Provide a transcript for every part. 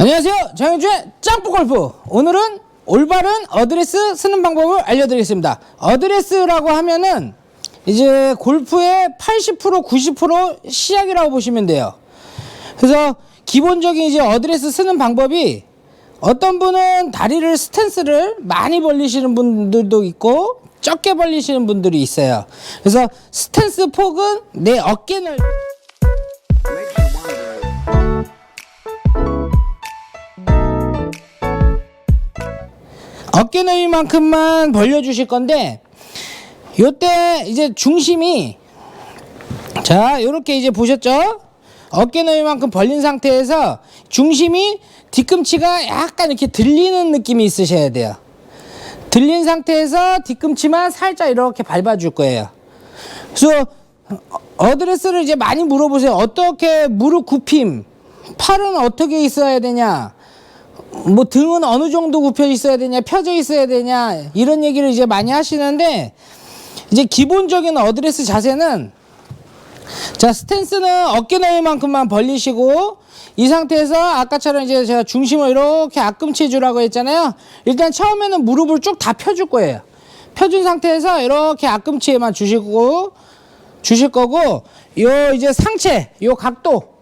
안녕하세요. 정영주의 짬뽕 골프. 오늘은 올바른 어드레스 쓰는 방법을 알려드리겠습니다. 어드레스라고 하면은 이제 골프의 80% 90% 시작이라고 보시면 돼요. 그래서 기본적인 이제 어드레스 쓰는 방법이 어떤 분은 다리를 스탠스를 많이 벌리시는 분들도 있고 적게 벌리시는 분들이 있어요. 그래서 스탠스 폭은 내 어깨 넓이 어깨 넓이만큼만 벌려주실 건데 요때 이제 중심이 자 요렇게 이제 보셨죠? 어깨 넓이만큼 벌린 상태에서 중심이 뒤꿈치가 약간 이렇게 들리는 느낌이 있으셔야 돼요. 들린 상태에서 뒤꿈치만 살짝 이렇게 밟아줄 거예요. 그래서 어드레스를 이제 많이 물어보세요. 어떻게 무릎 굽힘 팔은 어떻게 있어야 되냐 뭐 등은 어느 정도 굽혀 있어야 되냐, 펴져 있어야 되냐 이런 얘기를 이제 많이 하시는데 이제 기본적인 어드레스 자세는 자 스탠스는 어깨 넓이만큼만 벌리시고 이 상태에서 아까처럼 이제 제가 중심을 이렇게 앞꿈치에 주라고 했잖아요. 일단 처음에는 무릎을 쭉 다 펴줄 거예요. 펴준 상태에서 이렇게 앞꿈치에만 주시고 주실 거고 요 이제 상체 요 각도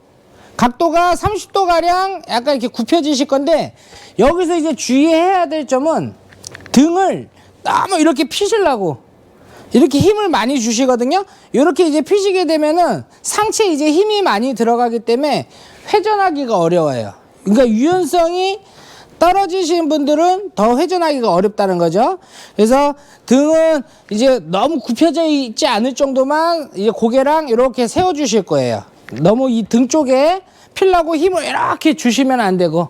각도가 30도 가량 약간 이렇게 굽혀지실 건데 여기서 이제 주의해야 될 점은 등을 너무 이렇게 피시려고 이렇게 힘을 많이 주시거든요. 이렇게 이제 피시게 되면은 상체에 이제 힘이 많이 들어가기 때문에 회전하기가 어려워요. 그러니까 유연성이 떨어지신 분들은 더 회전하기가 어렵다는 거죠. 그래서 등은 이제 너무 굽혀져 있지 않을 정도만 이제 고개랑 이렇게 세워 주실 거예요. 너무 이 등 쪽에 필라고 힘을 이렇게 주시면 안 되고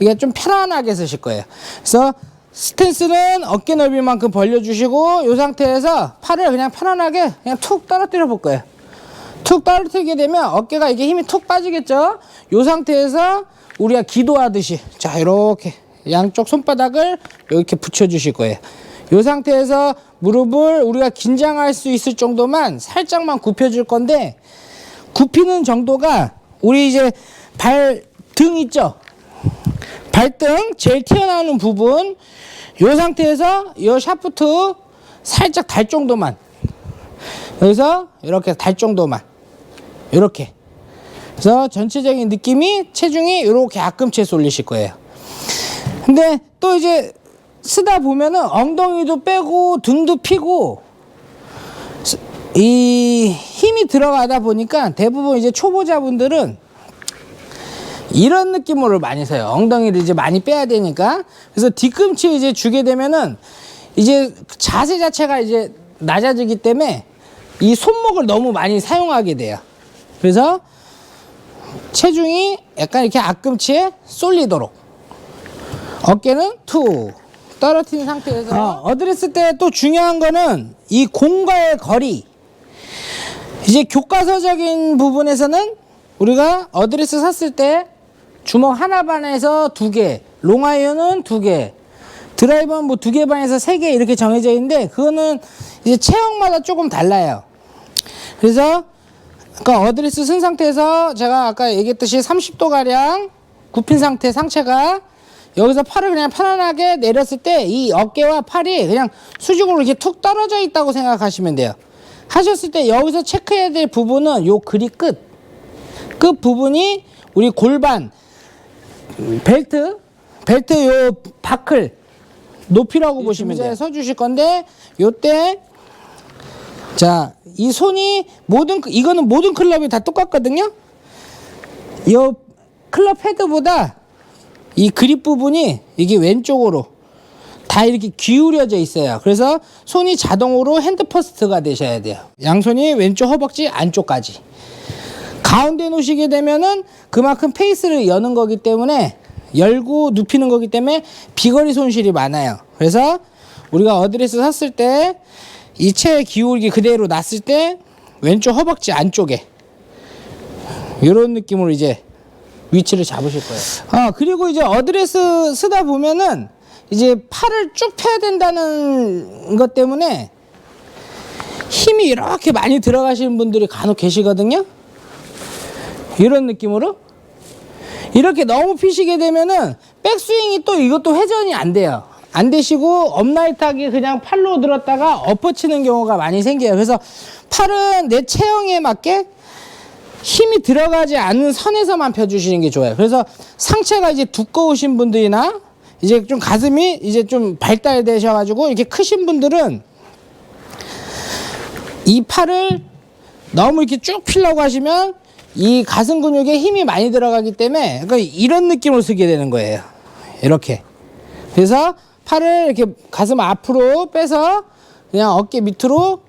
이게 좀 편안하게 쓰실 거예요. 그래서 스탠스는 어깨 넓이만큼 벌려주시고 이 상태에서 팔을 그냥 편안하게 그냥 툭 떨어뜨려 볼 거예요. 툭 떨어뜨리게 되면 어깨가 이게 힘이 툭 빠지겠죠. 이 상태에서 우리가 기도하듯이 자 이렇게 양쪽 손바닥을 이렇게 붙여주실 거예요. 이 상태에서 무릎을 우리가 긴장할 수 있을 정도만 살짝만 굽혀줄 건데 굽히는 정도가 우리 이제 발 등 있죠? 발등 제일 튀어나오는 부분 이 상태에서 이 샤프트 살짝 달 정도만. 여기서 이렇게 달 정도만. 이렇게. 그래서 전체적인 느낌이 체중이 이렇게 앞꿈치에 쏠리실 거예요. 근데 또 이제 쓰다 보면은 엉덩이도 빼고 등도 피고 이 힘이 들어가다 보니까 대부분 이제 초보자분들은 이런 느낌으로 많이 서요. 엉덩이를 이제 많이 빼야 되니까. 그래서 뒤꿈치 이제 주게 되면은 이제 자세 자체가 이제 낮아지기 때문에 이 손목을 너무 많이 사용하게 돼요. 그래서 체중이 약간 이렇게 앞꿈치에 쏠리도록 어깨는 툭 떨어뜨린 상태에서 어, 어드레스 때 또 중요한 거는 이 공과의 거리 이제 교과서적인 부분에서는 우리가 어드레스 샀을 때 주먹 하나 반에서 두 개, 롱아이언은 두 개, 드라이버는 뭐 두 개 반에서 세 개 이렇게 정해져 있는데 그거는 이제 체형마다 조금 달라요. 그래서 아까 어드레스 쓴 상태에서 제가 아까 얘기했듯이 30도 가량 굽힌 상태 상체가 여기서 팔을 그냥 편안하게 내렸을 때 이 어깨와 팔이 그냥 수직으로 이렇게 툭 떨어져 있다고 생각하시면 돼요. 하셨을 때 여기서 체크해야 될 부분은 요 그리 끝. 끝 부분이 우리 골반, 벨트, 벨트 요 바클 높이라고 보시면 돼요. 서 주실 건데 요때 자, 이 손이 모든 이거는 모든 클럽이 다 똑같거든요. 요 클럽 헤드보다 이 그립 부분이 이게 왼쪽으로 다 이렇게 기울여져 있어요. 그래서 손이 자동으로 핸드 퍼스트가 되셔야 돼요. 양손이 왼쪽 허벅지 안쪽까지. 가운데 놓으시게 되면은 그만큼 페이스를 여는 거기 때문에 열고 눕히는 거기 때문에 비거리 손실이 많아요. 그래서 우리가 어드레스 샀을 때이채 기울기 그대로 놨을 때 왼쪽 허벅지 안쪽에 이런 느낌으로 이제 위치를 잡으실 거예요. 아, 그리고 이제 어드레스 쓰다 보면은 이제 팔을 쭉 펴야 된다는 것 때문에 힘이 이렇게 많이 들어가시는 분들이 간혹 계시거든요. 이런 느낌으로 이렇게 너무 피시게 되면은 백스윙이 또 이것도 회전이 안 돼요. 안 되시고 업라이트하게 그냥 팔로 들었다가 엎어치는 경우가 많이 생겨요. 그래서 팔은 내 체형에 맞게 힘이 들어가지 않는 선에서만 펴주시는 게 좋아요. 그래서 상체가 이제 두꺼우신 분들이나 이제 좀 가슴이 이제 좀 발달되셔가지고 이렇게 크신 분들은 이 팔을 너무 이렇게 쭉 피려고 하시면 이 가슴 근육에 힘이 많이 들어가기 때문에 그러니까 이런 느낌으로 쓰게 되는 거예요. 이렇게. 그래서 팔을 이렇게 가슴 앞으로 빼서 그냥 어깨 밑으로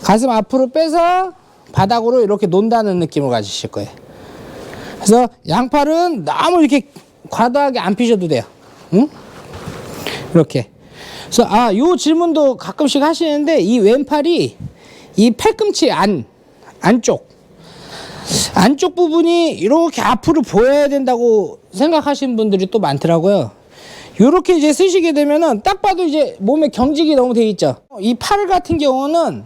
가슴 앞으로 빼서 바닥으로 이렇게 논다는 느낌을 가지실 거예요. 그래서 양팔은 너무 이렇게 과도하게 안 피셔도 돼요. 응? 이렇게. 그래서 아, 요 질문도 가끔씩 하시는데 이 왼팔이 이 팔꿈치 안 안쪽 안쪽 부분이 이렇게 앞으로 보여야 된다고 생각하시는 분들이 또 많더라고요. 이렇게 이제 쓰시게 되면은 딱 봐도 이제 몸에 경직이 너무 돼 있죠. 이 팔 같은 경우는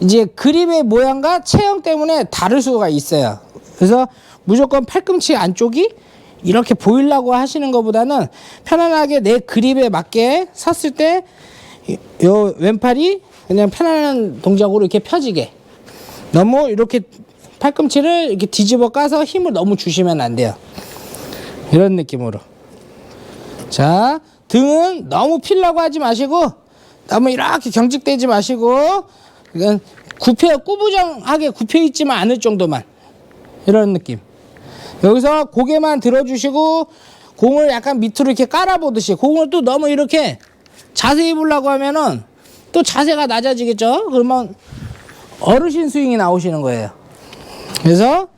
이제 그립의 모양과 체형 때문에 다를 수가 있어요. 그래서 무조건 팔꿈치 안쪽이 이렇게 보이려고 하시는 것보다는 편안하게 내 그립에 맞게 섰을 때 요 왼팔이 그냥 편안한 동작으로 이렇게 펴지게 너무 이렇게 팔꿈치를 이렇게 뒤집어 까서 힘을 너무 주시면 안 돼요. 이런 느낌으로. 자, 등은 너무 필라고 하지 마시고 너무 이렇게 경직되지 마시고 그냥 굽혀 꾸부정하게 굽혀 있지만 않을 정도만 이런 느낌. 여기서 고개만 들어주시고 공을 약간 밑으로 이렇게 깔아보듯이 공을 또 너무 이렇게 자세히 보려고 하면은 또 자세가 낮아지겠죠? 그러면 어르신 스윙이 나오시는 거예요. 그래서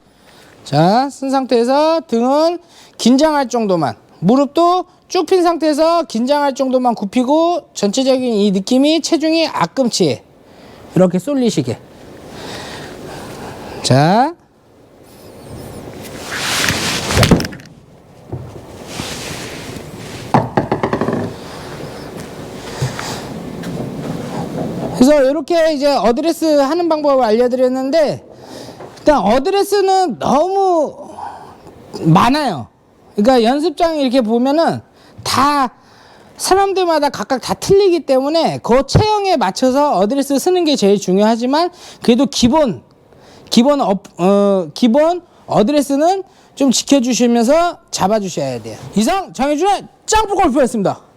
자, 쓴 상태에서 등은 긴장할 정도만 무릎도 쭉 핀 상태에서 긴장할 정도만 굽히고 전체적인 이 느낌이 체중이 앞꿈치에 이렇게 쏠리시게 자 그래서 이렇게 이제 어드레스 하는 방법을 알려드렸는데 일단 어드레스는 너무 많아요. 그러니까 연습장에 이렇게 보면은 다 사람들마다 각각 다 틀리기 때문에 그 체형에 맞춰서 어드레스 쓰는 게 제일 중요하지만 그래도 기본 기본 어, 어 기본 어드레스는 좀 지켜주시면서 잡아주셔야 돼요. 이상 장혜준의 짱구 골프였습니다.